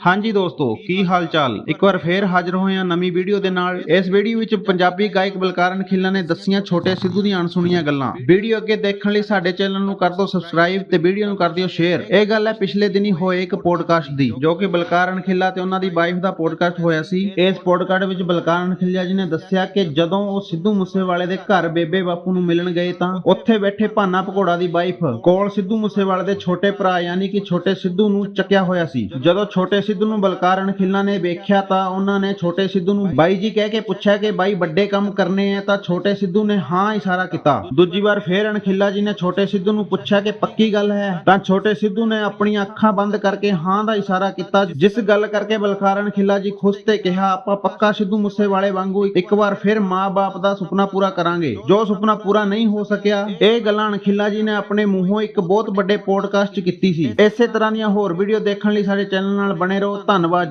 ਹਾਂਜੀ ਦੋਸਤੋ, ਕੀ ਹਾਲ ਚਾਲ ਇੱਕ ਵਾਰ ਫੇਰ ਹਾਜ਼ਰ ਹੋਏ ਆ ਨਵੀਂ ਵੀਡੀਓ ਦੇ ਨਾਲ। ਇਸ ਵੀਡੀਓ ਵਿੱਚ ਪੰਜਾਬੀ ਗਾਇਕ ਬਲਕਾਰਨ ਖਿੱਲਾ ਨੇ ਦੱਸੀਆਂ ਛੋਟੇ ਸਿੱਧੂ ਦੀਆਂ ਅਣਸੁਣੀਆਂ ਗੱਲਾਂ। ਵੀਡੀਓ ਅੱਗੇ ਦੇਖਣ ਲਈ ਸਾਡੇ ਚੈਨਲ ਨੂੰ ਕਰ ਦਿਓ ਸਬਸਕ੍ਰਾਈਬ ਤੇ ਵੀਡੀਓ ਨੂੰ ਕਰ ਦਿਓ ਸ਼ੇਅਰ ਇਹ ਗੱਲ ਹੈ, ਪਿਛਲੇ ਦਿਨੀ ਹੋਏ ਇੱਕ ਪੋਡਕਾਸਟ ਦੀ, ਜੋ ਕਿ ਬਲਕਾਰਨ ਖਿੱਲਾ ਤੇ ਉਹਨਾਂ ਦੀ ਵਾਈਫ ਦਾ ਪੋਡਕਾਸਟ ਹੋਇਆ ਸੀ। ਇਸ ਪੋਡਕਾਸਟ ਵਿੱਚ ਬਲਕਾਰਨ ਖਿੱਲਾ ਜੀ ਨੇ ਦੱਸਿਆ ਕਿ ਜਦੋਂ ਉਹ ਸਿੱਧੂ ਮੂਸੇਵਾਲੇ ਦੇ ਘਰ ਬੇਬੇ ਬਾਪੂ ਨੂੰ ਮਿਲਣ ਗਏ ਤਾਂ ਉੱਥੇ ਬੈਠੇ ਭਾਨਾ ਪਕੌੜਾ ਦੀ ਵਾਈਫ ਕੋਲ ਸਿੱਧੂ ਮੂਸੇਵਾਲੇ ਦੇ ਛੋਟੇ ਭਰਾ, ਯਾਨੀ ਕਿ ਛੋਟੇ ਸਿੱਧੂ ਨੂੰ ਚੱਕਿਆ ਹੋਇਆ ਸੀ। ਜਦੋਂ ਛੋਟੇ ਸਿੱਧੂ ਨੂੰ ਬਲਕਾਰਨ ਖਿੱਲਾ ਨੇ ਵੇਖਿਆ ਤਾਂ ਉਹਨਾਂ ਨੇ ਛੋਟੇ ਸਿੱਧੂ ਨੂੰ ਬਾਈ ਜੀ ਕਹਿ ਕੇ ਪੁੱਛਿਆ ਕਿ ਬਾਈ ਵੱਡੇ ਕੰਮ ਕਰਨੇ ਆ ਤਾਂ ਛੋਟੇ ਸਿੱਧੂ ਨੇ ਹਾਂ ਇਸ਼ਾਰਾ ਕੀਤਾ। ਦੂਜੀ ਵਾਰ ਫੇਰ ਅਣਖਿੱਲਾ ਜੀ ਨੇ ਛੋਟੇ ਸਿੱਧੂ ਨੂੰ ਪੁੱਛਿਆ ਕਿ ਪੱਕੀ ਗੱਲ ਹੈ? ਤਾਂ ਛੋਟੇ ਸਿੱਧੂ ਨੇ ਆਪਣੀਆਂ ਅੱਖਾਂ ਬੰਦ ਕਰਕੇ ਹਾਂ ਦਾ ਇਸ਼ਾਰਾ ਕੀਤਾ। ਜਿਸ ਗੱਲ ਕਰਕੇ ਬਲਕਾਰਨ ਖਿੱਲਾ ਜੀ ਖੁਸ਼ ਤੇ ਕਿਹਾ, ਆਪਾਂ ਪੱਕਾ ਸਿੱਧੂ ਮੂਸੇਵਾਲੇ ਵਾਂਗੂ ਇੱਕ ਵਾਰ ਫਿਰ ਮਾਂ-ਬਾਪ ਦਾ ਸੁਪਨਾ ਪੂਰਾ ਕਰਾਂਗੇ। ਜੋ ਸੁਪਨਾ ਪੂਰਾ ਨਹੀਂ ਹੋ ਸਕਿਆ, ਇਹ ਗੱਲਾਂ ਅਣਖਿੱਲਾ ਜੀ ਨੇ ਆਪਣੇ ਮੂੰਹੋਂ ਇੱਕ ਬਹੁਤ ਵੱਡੇ ਪੋਡਕਾਸਟ ਕੀਤੀ ਸੀ। ਇਸੇ ਤਰ੍ਹਾਂ ਦੀਆਂ ਹੋਰ ਵੀਡੀਓ ਦੇਖਣ ਲਈ ਸਾਡੇ ਚੈਨਲ ਨਾਲ ਬਣੇ ਰਹੋ ਧੰਨਵਾਦ ਜੀ।